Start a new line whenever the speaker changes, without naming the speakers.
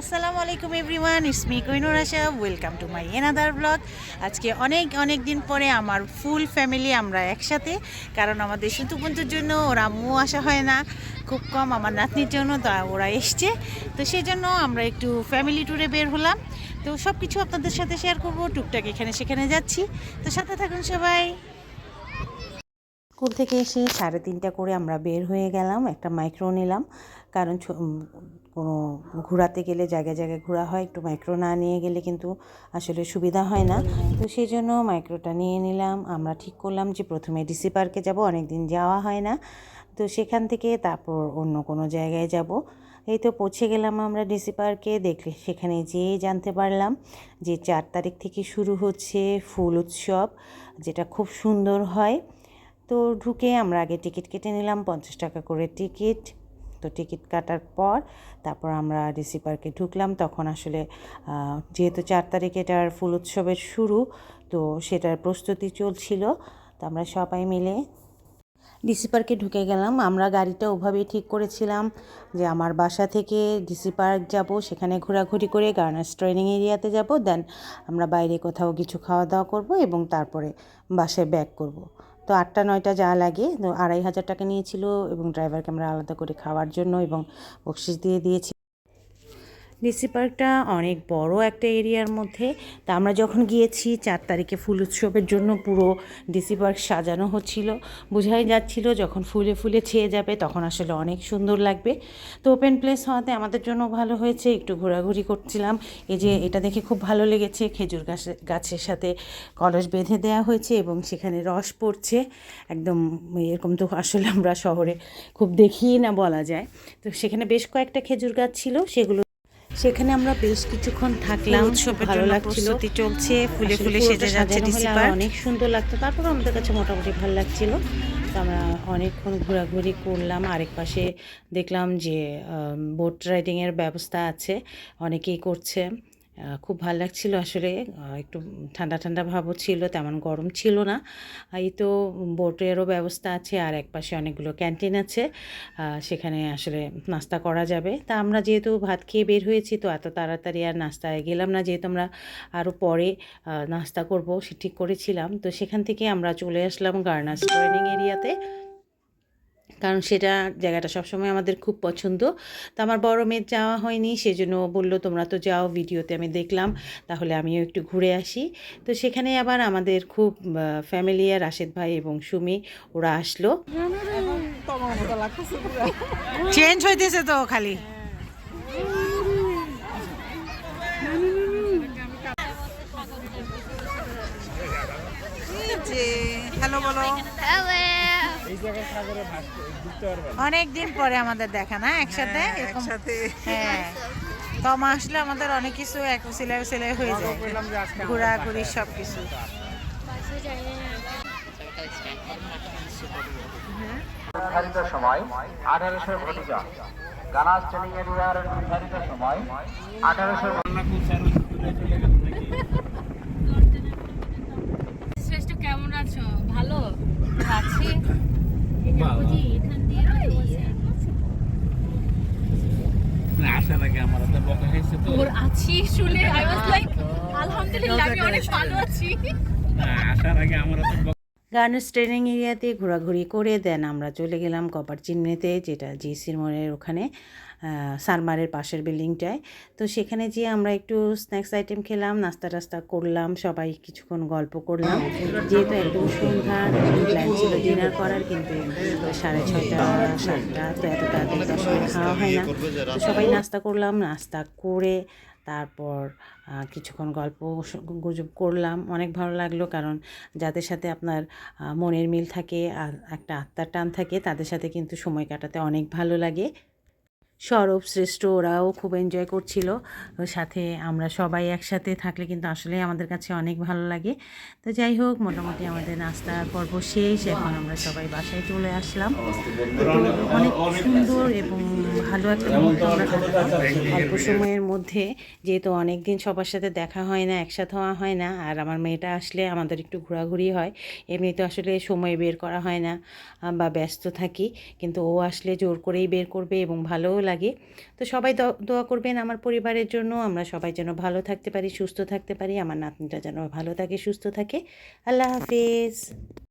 আসসালামু আলাইকুম everyone, it's me Kohinoor Asha welcome to my another blog আজকে অনেক অনেক দিন পরে আমার ফুল ফ্যামিলি আমরা একসাথে, কারণ আমাদের সিতুপুঞ্জের জন্য ওরা আম্মু আসা হয় না, খুব কম আমার নাতনির জন্য, তো ওরা এসছে। তো সেই জন্য আমরা একটু ফ্যামিলি ট্যুরে বের হলাম। তো সব কিছু আপনাদের সাথে শেয়ার করব, টুকটাক এখানে সেখানে যাচ্ছি। তো সাথে থাকুন সবাই। স্কুল থেকে এসে সাড়ে তিনটা করে আমরা বের হয়ে গেলাম, একটা মাইক্রো নিলাম, কারণ কোনো ঘোরাতে গেলে, জায়গায় জায়গায় ঘোরা হয়, একটু মাইক্রো না নিয়ে গেলে কিন্তু আসলে সুবিধা হয় না। তো সেই জন্য মাইক্রোটা নিয়ে নিলাম। আমরা ঠিক করলাম যে প্রথমে ডিসি পার্কে যাব অনেক দিন যাওয়া হয় না। তো সেখান থেকে তারপর অন্য কোনো জায়গায় যাব। এই তো পৌঁছে গেলাম আমরা ডিসি পার্কে দেখলে সেখানে যেয়ে জানতে পারলাম যে চার তারিখ থেকে শুরু হচ্ছে ফুল উৎসব, যেটা খুব সুন্দর হয়। তো ঢুকে আমরা আগে টিকিট কেটে নিলাম, পঞ্চাশ টাকা করে টিকিট তো টিকিট কাটার পর তারপর আমরা ডিসি পার্কে ঢুকলাম। তখন আসলে যেহেতু চার তারিখে এটার ফুল উৎসবের শুরু, তো সেটার প্রস্তুতি চলছিল। তো আমরা সবাই মিলে ডিসি পার্কে ঢুকে গেলাম। আমরা গাড়িটা ওভাবেই ঠিক করেছিলাম যে আমার বাসা থেকে ডিসি পার্ক যাব, সেখানে ঘোরাঘুরি করে গার্নার্স ট্রেনিং এরিয়াতে যাব, দেন আমরা বাইরে কোথাও কিছু খাওয়া দাওয়া করব এবং তারপরে বাসায় ব্যাক করব। তো আটটা, নয়টা যা লাগে, তো আড়াই হাজার টাকা নিয়েছিল এবং ড্রাইভারকে আমরা আলাদা করে খাওয়ার জন্য এবং বকশিস দিয়ে দিয়েছি। ডিসি পার্কটা অনেক বড় একটা এরিয়ার মধ্যে। তা আমরা যখন গিয়েছি, চার তারিখে ফুল উৎসবের জন্য পুরো ডিসি পার্ক সাজানো হচ্ছিল। বোঝাই যাচ্ছিল যখন ফুলে ফুলে ছেয়ে যাবে, তখন আসলে অনেক সুন্দর লাগবে। তো ওপেন প্লেস হওয়াতে আমাদের জন্য ভালো হয়েছে, একটু ঘোরাঘুরি করছিলাম। এই যে এটা দেখে খুব ভালো লেগেছে, খেজুর গাছের গাছের সাথে কলস বেঁধে দেওয়া হয়েছে এবং সেখানে রস পড়ছে। একদম এরকম তো আসলে আমরা শহরে খুব দেখি না বলা যায়। তো সেখানে বেশ কয়েকটা খেজুর গাছ ছিল, সেগুলো সেখানে আমরা বেশ কিছুক্ষণ থাকলাম।
উৎসবের
ভালো লাগছিল।
চলছে, ফুলে ফুলে সেজে যাচ্ছে
অনেক সুন্দর লাগতো। তারপর আমাদের কাছে মোটামুটি ভালো লাগছিল। আমরা অনেকক্ষণ ঘোরাঘুরি করলাম। আরেক পাশে দেখলাম যে বোট রাইডিংয়ের ব্যবস্থা আছে। অনেকেই করছে। খুব ভালো লাগছিল আসলে। একটু ঠান্ডা ঠান্ডা ভাবও ছিল, তেমন গরম ছিল না। এই তো বোটেরও ব্যবস্থা আছে আর এক পাশে অনেকগুলো ক্যান্টিন আছে। সেখানে আসলে নাস্তা করা যাবে। তা আমরা যেহেতু ভাত খেয়ে বের হয়েছি, তো এত তাড়াতাড়ি আর নাস্তায় গেলাম না। যেহেতু আমরা আরও পরে নাস্তা করব, সে ঠিক করেছিলাম। তো সেখান থেকে আমরা চলে আসলাম গার্নার্স ট্রেনিং এরিয়াতে। কারণ সেটা জায়গাটা সবসময় আমাদের খুব পছন্দ। তো আমার বড় মেয়ের যাওয়া হয়নি সেজন্য বলল তোমরা তো যাও ভিডিওতে আমি দেখলাম তাহলে আমিও একটু ঘুরে আসি। তো সেখানে আবার আমাদের খুব ফ্যামিলিয়ার রাশেদ ভাই এবং সুমি ওরা আসলো।
চেঞ্জ হইতেছে তো খালি। হ্যালো বলো।
অনেক দিন পরে আমাদের দেখা না? একসাথে? এরকম
একসাথে।
হ্যাঁ। তমা আসলে আমাদের অনেক কিছু এক সিলাই সিলাই হয়ে যায়। ঘোরাঘুরি সব কিছু
নির্ধারিত সময় আঠারোশো ঘটিকা এরিয়ার নির্ধারিত সময় আঠারোশো
শ্রেষ্ঠ কেমন আছো? ভালো? আছি। বুঝি এখান দিয়ে
আসার আগে আমার একটা বকা হয়েছে তো
তোর আছি শুনে আই ওয়াজ লাইক আলহামদুলিল্লাহ আমি অনেক ভালো আছি।
না, আসার আগে আমার একটা বকা
গার্নার্স ট্রেনিং এরিয়াতে ঘোরাঘুরি করে দেন আমরা চলে গেলাম কপার চিহ্নিতে যেটা জিসির মোড়ের ওখানে। সারমারের পাশের বিল্ডিংটায়। তো সেখানে যেয়ে আমরা একটু স্ন্যাক্স আইটেম খেলাম, নাস্তা টাস্তা করলাম, সবাই কিছুক্ষণ গল্প করলাম। যেহেতু একদম সন্ধ্যা প্ল্যান ছিল ডিনার করার, কিন্তু সাড়ে ছয়টা, সাতটা, তো এত তাড়াতাড়ি খাওয়া হয় না। তো সবাই নাস্তা করলাম, নাস্তা করে তারপর কিছুক্ষণ গল্প গুজব করলাম। অনেক ভালো লাগল কারণ যাদের সাথে আপনার মনের মিল থাকে আর একটা আত্মার টান থাকে, তাদের সাথে কিন্তু সময় কাটাতে অনেক ভালো লাগে। সৌরভ, শ্রেষ্ঠ, ওরাও খুব এনজয় করছিল। সাথে আমরা সবাই একসাথে থাকলে কিন্তু আসলে আমাদের কাছে অনেক ভালো লাগে। তো যাই হোক, মোটামুটি আমাদের নাস্তার পর্ব শেষ। এখন আমরা সবাই বাসায় চলে আসলাম। অনেক সুন্দর এবং ভালো একটা অল্প সময়ের মধ্যে, যেহেতু অনেক দিন সবার সাথে দেখা হয় না, একসাথে হওয়া হয় না, আর আমার মেয়েটা আসলে আমাদের একটু ঘোরাঘুরি হয়। এমনিতে আসলে সময় বের করা হয় না, বা ব্যস্ত থাকি, কিন্তু ও আসলে জোর করেই বের করবে এবং ভালোও লাগে লাগে। তো সবাই দোয়া করবেন আমার পরিবারের জন্য। আমরা সবাই যেন ভালো থাকতে পারি, সুস্থ থাকতে পারি। আমার নাতনিটা যেন ভালো থাকে, সুস্থ থাকে। আল্লাহ হাফিজ।